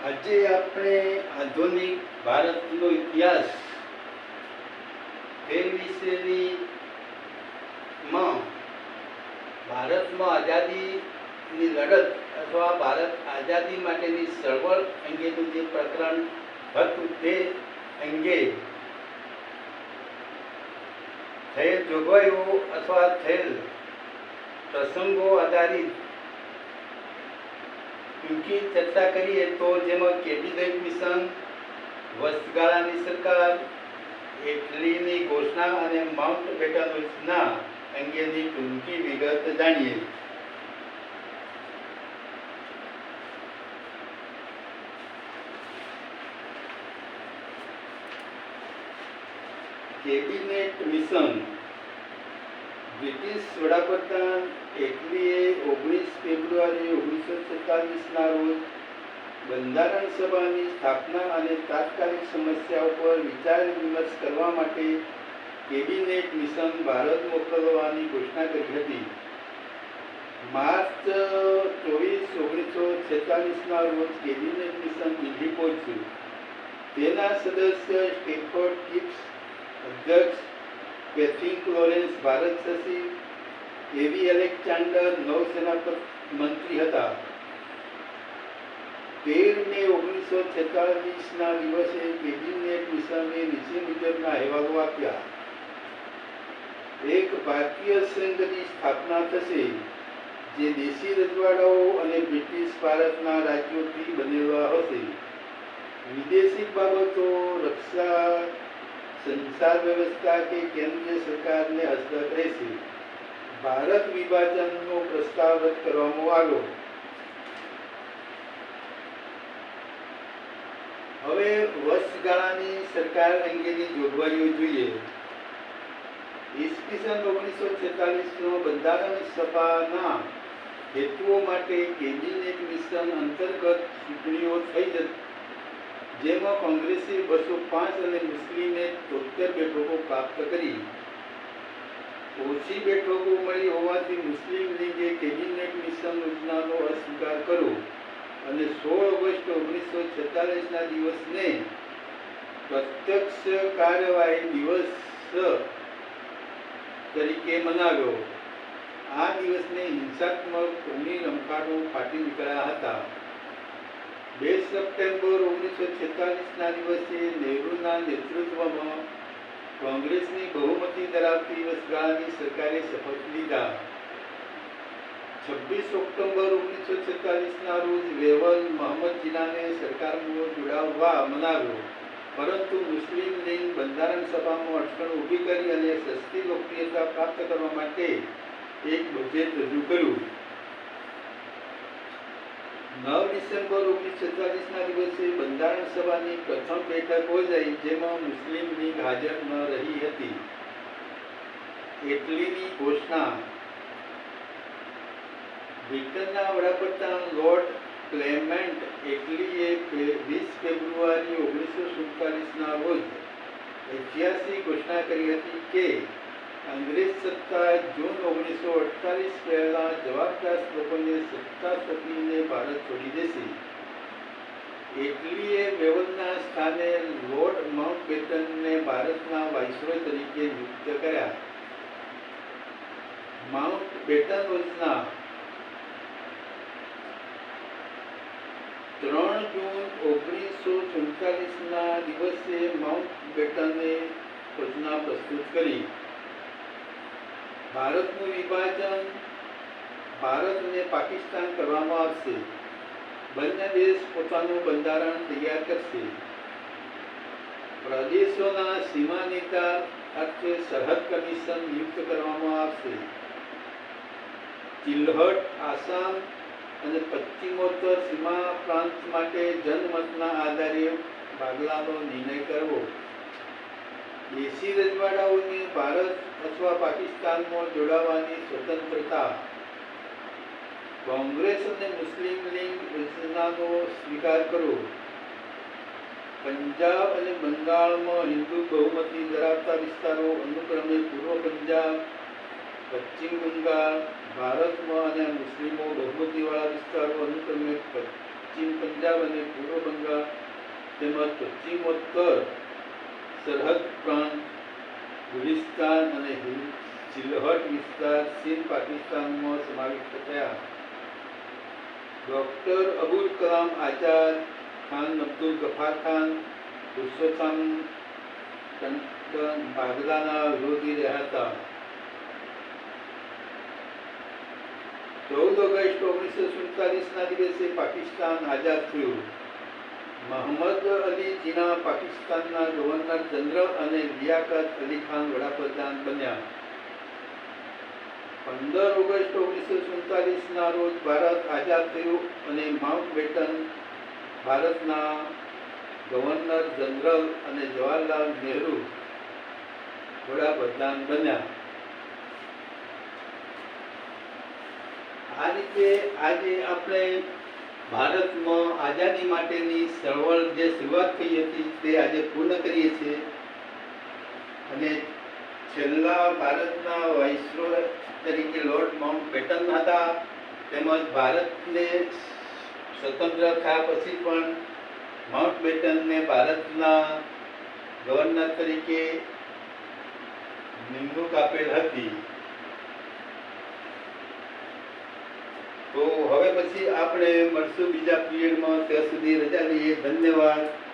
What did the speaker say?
આજે આપણે આધુનિક ભારતનો ઇતિહાસ તે વિશેની માં ભારતમાં આઝાદીની લડત અથવા ભારત આઝાદી માટેની ચળવળ અંગેનું જે પ્રકરણ હતું તે અંગે થયેલ જોગવાઈઓ અથવા થયેલ પ્રસંગો આધારિત ટૂંકી ચર્ચા કરીએ તો જેમાં કેબિનેટ મિશન વચગાળાની સરકાર એટલીની ઘોષણા અને માઉન્ટ બેટન યોજના અંગેની ટૂંકી વિગત જાણીએ. કેબિનેટ મિશન, બ્રિટિશ વડાપ્રધાન બંધારણ સભાની સ્થાપના અને તાત્કાલિક સમસ્યા ઉપર વિચાર વિમર્શ કરવા માટે કેબિનેટ મિશન ભારત મોકલવાની ઘોષણા કરી હતી. માર્ચ ચોવીસ ઓગણીસો છેતાલીસના રોજ કેબિનેટ મિશન દિલ્હી પહોંચ્યું. તેના સદસ્ય સ્ટેફર્ડ કિપ્સ અધ્યક્ષ કેથરિન ક્લોરેન્સ ભારત સચિવ એવી એલેક્ઝાન્ડર નૌસેના મંત્રી હતા. તેર મે ઓગણીસો છેતાલીસના દિવસે કેબિનેટ મિશને નીચે મુજબના અહેવાલો આપ્યા. એક ભારતીય સંઘની સ્થાપના થશે, જે દેશી રજવાડાઓ અને બ્રિટિશ ભારતના રાજ્યોથી બનેલા હશે. વિદેશી બાબતો, રક્ષા, સંસાર વ્યવસ્થા કે કેન્દ્રીય સરકારને હસ્તક રહેશે. ભારત વિભાજનનો પ્રસ્તાવ રદ કરવામાં આવ્યો. હવે વર્ષગાળાની સરકાર અંગેની જોગવાઈઓ જોઈએ. ઈસવીસન ઓગણીસો છેતાલીસનો બંધારણ સભાના હેતુઓ માટે કેબિનેટ મિશન અંતર્ગત ચૂંટણીઓ થઈ જતી જેમાં કોંગ્રેસે બસો પાંચ અને મુસ્લિમે તોતેર બેઠકો પ્રાપ્ત કરી. ઓછી બેઠકો મળી હોવાથી મુસ્લિમ લીગે કેબિનેટ મિશન યોજનાનો અસ્વીકાર કર્યો અને સોળ ઓગસ્ટ ઓગણીસો છેતાલીસના દિવસને પ્રત્યક્ષ કાર્યવાહી દિવસ તરીકે મનાવ્યો. આ દિવસને હિંસાત્મક કોમી રમખાણો ફાટી નીકળ્યા હતા. બે સપ્ટેમ્બર ઓગણીસો છેતાલીસના દિવસે નહેરુના નેતૃત્વમાં કોંગ્રેસની બહુમતી ધરાવતી વચગાળાની સરકારે શપથ લીધા. છવ્વીસ ઓક્ટોબર ઓગણીસો છેતાલીસના રોજ વેવલ મોહમ્મદ જીનાને સરકારમાં જોડાવવા મનાવ્યો. પરંતુ મુસ્લિમ લીગ બંધારણ સભામાં અટકણ ઊભી કરી અને સસ્તી લોકપ્રિયતા પ્રાપ્ત કરવા માટે એક બજેટ રજૂ કર્યું. નવ ડિસેમ્બર ઓગણીસો છેતાલીસના દિવસે બંધારણ સભાની પ્રથમ બેઠક યોજાઈ જેમાં મુસ્લિમ લીગ હાજર ન રહી હતી. એટલીની ઘોષણા બ્રિટનના વડાપ્રધાન લોર્ડ ક્લેમેન્ટ એટલીએ વીસ ફેબ્રુઆરી ઓગણીસો સુડતાલીસના રોજ ઐતિહાસિક ઘોષણા કરી હતી કે અંગ્રેજ સત્તા જૂન ઓગણીસો અડતાલીસ પહેલા જવાબદાર લોકોને સત્તા સોંપીને ભારત છોડી દેશે. એટલીએ વેવલના સ્થાને લોર્ડ માઉન્ટ બેટનને ભારતના વાઇસરોય તરીકે નિયુક્ત કર્યા. માઉન્ટ બેટન ત્રણ જૂન ઓગણીસો સુડતાલીસના દિવસે માઉન્ટ બેટને યોજના પ્રસ્તુત કરી. ભારતનું વિભાજન ભારત અને પાકિસ્તાન કરવામાં આવશે. બંને દેશ પોતાનું બંધારણ તૈયાર કરશે. પ્રદેશોના સીમા નેતા અર્થે સરહદ કમિશન નિયુક્ત કરવામાં આવશે. ચિલ્હટ આસામ અને પશ્ચિમોત્તર સીમા પ્રાંત માટે જનમતના આધારે ભાગલાનો નિર્ણય કરવો. દેશી રજવાડાઓને ભારત અથવા પાકિસ્તાનમાં જોડાવાની સ્વતંત્રતા. કોંગ્રેસ અને મુસ્લિમ લીગ યોજનાનો સ્વીકાર કરવો. પંજાબ અને બંગાળમાં હિન્દુ બહુમતી ધરાવતા વિસ્તારો અનુક્રમે પૂર્વ પંજાબ પશ્ચિમ બંગાળ, ભારતમાં અને મુસ્લિમો બહુમતીવાળા વિસ્તારો અનુક્રમે પશ્ચિમ પંજાબ અને પૂર્વ બંગાળ તેમજ પશ્ચિમોત્તર સરહદ પ્રાંત, ગુલિસ્તાન અને સિલહટ વિસ્તાર, સિંધ પાકિસ્તાનમાં સમાવિષ્ટ થયા. ડૉક્ટર અબુલ કલામ આઝાદ ખાન, અબ્દુલ ગફાર ખાન, પુરુષોત્તમ બાગદાના વિરોધી રહ્યા હતા. ચૌદ ઓગસ્ટ ઓગણીસો સુડતાલીસના દિવસે પાકિસ્તાન આઝાદ થયું. મહમ્મદ અલી જીના પાકિસ્તાનના ગવર્નર જનરલ અને લિયાકત અલી ખાન વડાપ્રધાન બન્યા. પંદર ઓગસ્ટ ઓગણીસો સુડતાલીસના રોજ ભારત આઝાદ થયું અને માઉન્ટ બેટન ભારતના ગવર્નર જનરલ અને જવાહરલાલ નહેરુ વડાપ્રધાન બન્યા. આ રીતે આજે આપણે ભારતમાં આઝાદી માટેની ચળવળ જે શરૂઆત થઈ હતી તે આજે પૂર્ણ કરીએ છીએ. અને છેલ્લા ભારતના વાઇસરો તરીકે લોર્ડ માઉન્ટ બેટન હતા, તેમજ ભારતને સ્વતંત્ર થયા પછી પણ માઉન્ટ બેટનને ભારતના ગવર્નર તરીકે નિમણૂક આપેલ હતી. તો હવે પછી આપણે મળશું બીજા પીરિયડમાં. ત્યાં સુધી રજા લઈએ. ધન્યવાદ.